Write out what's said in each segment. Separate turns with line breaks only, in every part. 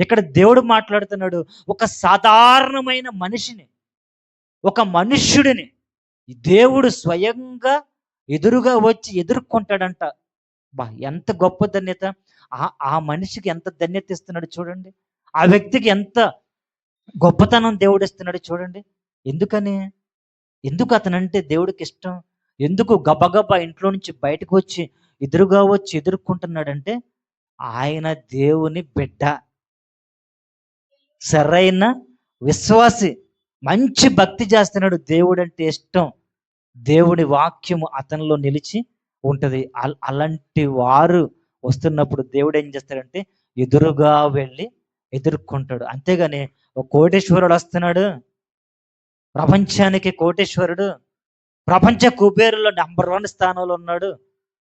ఇక్కడ దేవుడు మాట్లాడుతున్నాడు ఒక సాధారణమైన మనిషిని ఒక మనుష్యుడిని దేవుడు స్వయంగా ఎదురుగా వచ్చి ఎదుర్కొంటాడంట. బా ఎంత గొప్ప ధన్యత. ఆ ఆ మనిషికి ఎంత ధన్యత ఇస్తున్నాడు చూడండి. ఆ వ్యక్తికి ఎంత గొప్పతనం దేవుడు ఇస్తున్నాడు చూడండి. ఎందుకని? ఎందుకు అతనంటే దేవుడికి ఇష్టం? ఎందుకు గబగబా ఇంట్లో నుంచి బయటకు వచ్చి ఎదురుగా వచ్చి ఎదుర్కొంటున్నాడంటే ఆయన దేవుని బిడ్డ. సరైన విశ్వాసి మంచి భక్తి చేస్తున్నాడు దేవుడు అంటే ఇష్టం. దేవుడి వాక్యము అతనిలో నిలిచి ఉంటుంది. అల్- అలాంటి వారు వస్తున్నప్పుడు దేవుడు ఏం చేస్తాడంటే ఎదురుగా వెళ్ళి ఎదుర్కొంటాడు. అంతేగాని ఒక కోటేశ్వరుడు వస్తున్నాడు. ప్రపంచానికి కోటేశ్వరుడు. ప్రపంచ కుబేరులో నంబర్ వన్ స్థానంలో ఉన్నాడు.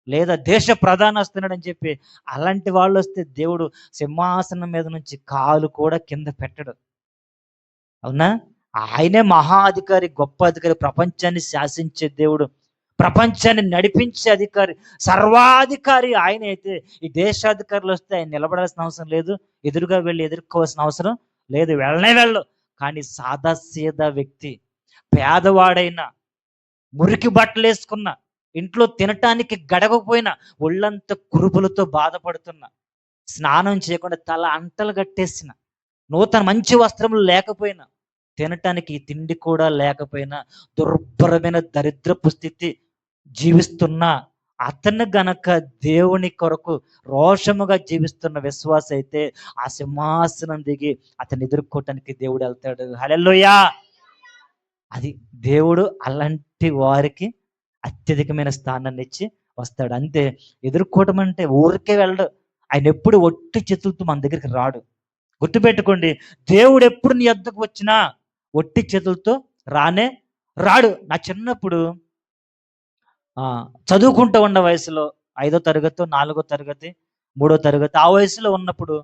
లేదా దేశ ప్రధాని వస్తున్నాడని అని చెప్పి అలాంటి వాళ్ళు వస్తే దేవుడు సింహాసనం మీద నుంచి కాలు కూడా కింద పెట్టడు. అవునా? ఆయనే మహా అధికారి గొప్ప అధికారి ప్రపంచాన్ని శాసించే దేవుడు ప్రపంచాన్ని నడిపించే అధికారి సర్వాధికారి ఆయన అయితే ఈ దేశాధికారులు వస్తే ఆయన నిలబడాల్సిన అవసరం లేదు ఎదురుగా వెళ్ళి ఎదుర్కోవాల్సిన అవసరం లేదు వెళ్ళనే వెళ్ళు కానీ సాదా సీదా వ్యక్తి పేదవాడైన మురికి బట్టలు వేసుకున్న ఇంట్లో తినటానికి గడవకపోయినా ఒళ్ళంతా కురుపులతో బాధపడుతున్న. స్నానం చేయకుండా తల అంటలు కట్టేసిన. నూతన మంచి వస్త్రములు లేకపోయినా తినటానికి తిండి కూడా లేకపోయినా దుర్భరమైన దరిద్రపు స్థితి జీవిస్తున్న. అతను గనక దేవుని కొరకు రోషముగా జీవిస్తున్న విశ్వాస అయితే ఆ సింహాసనం దిగి అతను ఎదుర్కోవటానికి దేవుడు వెళ్తాడు. హలెల్లోయా! అది దేవుడు అలాంటి వారికి అత్యధికమైన స్థానాన్ని ఇచ్చి వస్తాడు. అంతే. ఎదుర్కోవటం అంటే ఊరికే వెళ్ళడు. ఆయన ఎప్పుడు ఒట్టి చేతులతో మన దగ్గరికి రాడు. గుర్తుపెట్టుకోండి దేవుడు ఎప్పుడు నీ వద్దకు వచ్చినా ఒట్టి చేతులతో రానే రాడు. నా చిన్నప్పుడు ఆ, చదువుకుంటూ ఉన్న వయసులో ఐదో తరగతి నాలుగో తరగతి మూడో తరగతి ఆ వయసులో ఉన్నప్పుడు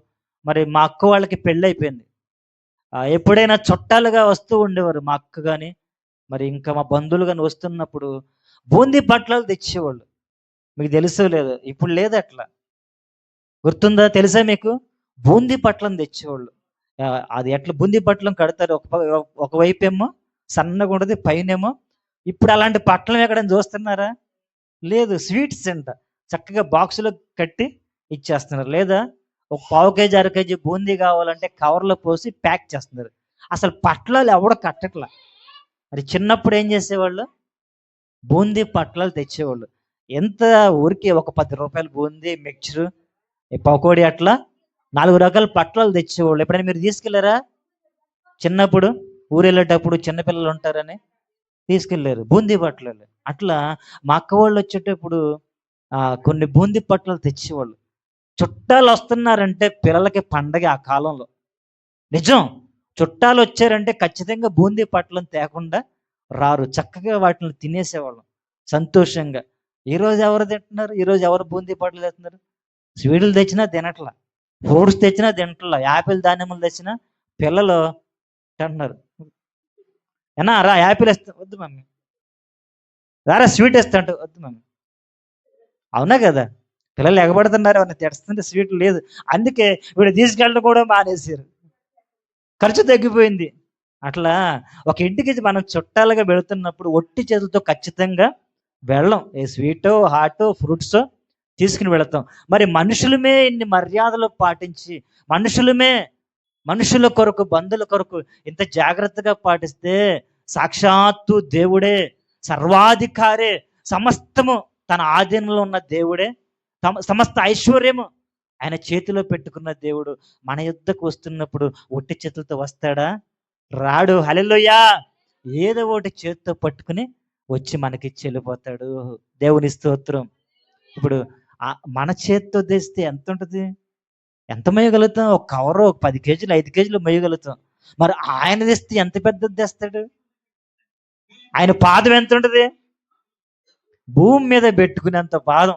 మరి మా అక్క వాళ్ళకి పెళ్ళి అయిపోయింది. ఎప్పుడైనా చుట్టాలుగా వస్తూ ఉండేవారు మా అక్క కానీ మరి ఇంకా మా బంధువులు కానీ వస్తున్నప్పుడు బూందీ బట్టలు తెచ్చేవాళ్ళు. మీకు తెలుసో లేదు? ఇప్పుడు లేదు అట్లా. గుర్తుందా? తెలుసా మీకు? బూందీ పట్లం తెచ్చేవాళ్ళు. అది ఎట్లా బూందీ పట్లం కడతారు? ఒక ఒకవైపు ఏమో సన్నగా ఉండదు పైనేమో. ఇప్పుడు అలాంటి పట్లం ఎక్కడైనా చూస్తున్నారా? లేదు స్వీట్స్ అంట చక్కగా బాక్సులో కట్టి ఇచ్చేస్తున్నారు. లేదా ఒక పావు కేజీ అర కేజీ బూందీ కావాలంటే కవర్లో పోసి ప్యాక్ చేస్తున్నారు. అసలు పట్లాలు ఎవడో కట్టట్లా? మరి చిన్నప్పుడు ఏం చేసేవాళ్ళు? బూందీ పట్లాలు తెచ్చేవాళ్ళు. ఎంత ఊరికి ఒక పది రూపాయలు బూందీ మిక్చర్ పకోడీ అట్లా నాలుగు రకాల పట్లాలు తెచ్చేవాళ్ళు. ఎప్పుడైనా మీరు తీసుకెళ్ళారా? చిన్నప్పుడు ఊరు వెళ్ళేటప్పుడు చిన్నపిల్లలు ఉంటారని తీసుకెళ్ళారు బూందీ పట్లాలు. అట్లా మా అక్క వాళ్ళు వచ్చేటప్పుడు కొన్ని బూందీ పట్లాలు తెచ్చేవాళ్ళు. చుట్టాలు వస్తున్నారంటే పిల్లలకి పండగ ఆ కాలంలో. నిజం. చుట్టాలు వచ్చారంటే ఖచ్చితంగా బూందీ పట్లం తేకుండా రారు. చక్కగా వాటిని తినేసేవాళ్ళం. సంతోషంగా. ఈ రోజు ఎవరు తింటున్నారు? ఈ రోజు ఎవరు బూందీ పట్లు తెస్తున్నారు స్వీట్లు తెచ్చినా తినట్లా. ఫ్రూట్స్ తెచ్చినా తినట్లా. యాపిల్ ధాన్యములు తెచ్చినా పిల్లలు తింటున్నారు. ఏనా రా యాపిల్ ఇస్తా వద్దు మమ్మీ. రారా స్వీట్ ఇస్తా అంటే. వద్దు మమ్మీ. అవునా కదా? పిల్లలు ఎగబడుతున్నారు. అని తెడుస్తుంటే స్వీట్ లేదు. అందుకే వీడు తీసుకెళ్ళడం కూడా మానేసారు ఖర్చు తగ్గిపోయింది. అట్లా ఒక ఇంటికి మనం చుట్టాలుగా వెళుతున్నప్పుడు ఒట్టి చేతులతో ఖచ్చితంగా వెళ్ళం. ఏ స్వీటో హాటో ఫ్రూట్స్ తీసుకుని వెళతాం. మరి మనుషులమే ఇన్ని మర్యాదలు పాటించి మనుషులమే మనుషుల కొరకు బంధువుల కొరకు ఇంత జాగ్రత్తగా పాటిస్తే సాక్షాత్తు దేవుడే సర్వాధికారే సమస్తము తన ఆధీనంలో ఉన్న దేవుడే సమస్త ఐశ్వర్యము ఆయన చేతిలో పెట్టుకున్న దేవుడు మన యుద్ధకు వస్తున్నప్పుడు ఒట్టి చేతులతో వస్తాడా? రాడు. హలెలుయా ఏదో ఒకటి చేతితో పట్టుకుని వచ్చి మనకి చెల్లిపోతాడు దేవుని స్తోత్రం. ఇప్పుడు ఆ- మన చేతితో తెస్తే ఎంత ఉంటుంది? ఎంత మేయగలుగుతాం? ఒక కవర్ ఒక పది కేజీలు ఐదు కేజీలు మేయగలుగుతాం. మరి ఆయన తెస్తే ఎంత పెద్దది తెస్తాడు? ఆయన పాదం ఎంత ఉంటుంది? భూమి మీద పెట్టుకునేంత పాదం.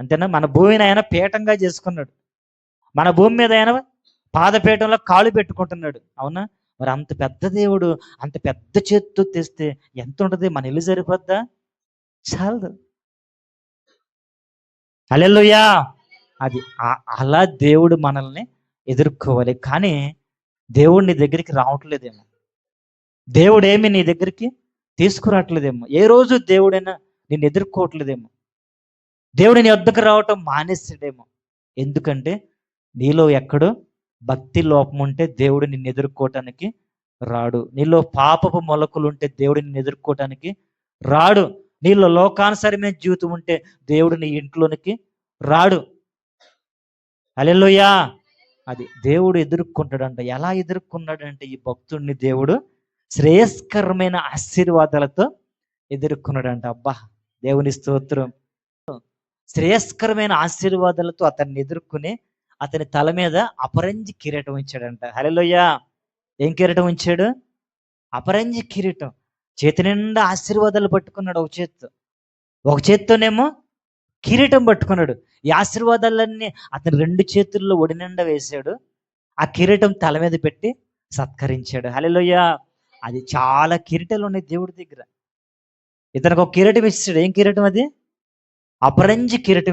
అంతేనా? మన భూమిని ఆయన పీఠంగా చేసుకున్నాడు. మన భూమి మీద ఆయన పాదపీఠంలో కాలు పెట్టుకుంటున్నాడు. అవునా? మరి అంత పెద్ద దేవుడు అంత పెద్ద చేతితో తెస్తే ఎంత ఉంటుంది మన ఇల్లు సరిపోద్దా? చాలదు. అలెలుయా అది అలా దేవుడు మనల్ని ఎదుర్కోవాలి. కానీ దేవుడు నీ దగ్గరికి రావట్లేదేమో. దేవుడు ఏమి నీ దగ్గరికి తీసుకురావట్లేదేమో. ఏ రోజు దేవుడైనా నేను ఎదుర్కోవట్లేదేమో. దేవుడు నీ వద్దకు రావటం మానేస్తాడేమో. ఎందుకంటే నీలో ఎక్కడో భక్తి లోపం ఉంటే దేవుడు నిన్ను ఎదుర్కోవటానికి రాడు. నీలో పాపపు మొలకలు ఉంటే దేవుడు నిన్ను ఎదుర్కోవటానికి రాడు. నీలో లోకానుసరమైన జీవితం ఉంటే దేవుడు నీ ఇంట్లోనికి రాడు. అలెలుయా అది దేవుడు ఎదుర్కొంటాడంట. ఎలా ఎదుర్కొన్నాడంటే ఈ భక్తుడిని దేవుడు శ్రేయస్కరమైన ఆశీర్వాదాలతో ఎదుర్కొన్నాడంట. అబ్బా దేవుని స్తోత్రం. శ్రేయస్కరమైన ఆశీర్వాదాలతో అతన్ని ఎదుర్కొని అతని తల మీద అపరంజి కిరీటం ఇచ్చాడంట. హలోయ ఏం కిరీటం ఉంచాడు అపరంజి కిరీటం. చేతి నిండా ఆశీర్వాదాలు పట్టుకున్నాడు ఒక చేత్తో. ఒక చేత్తోనేమో కిరీటం పట్టుకున్నాడు. ఈ ఆశీర్వాదాలన్నీ అతని రెండు చేతుల్లో ఒడి నిండా వేశాడు. ఆ కిరీటం తల మీద పెట్టి సత్కరించాడు. హలోయ అది చాలా కిరీటాలు ఉన్నాయి దేవుడి దగ్గర. ఇతనికి ఒక కిరీటం ఇచ్చాడు. ఏం కిరీటం అది? అపరంజి కిరీటం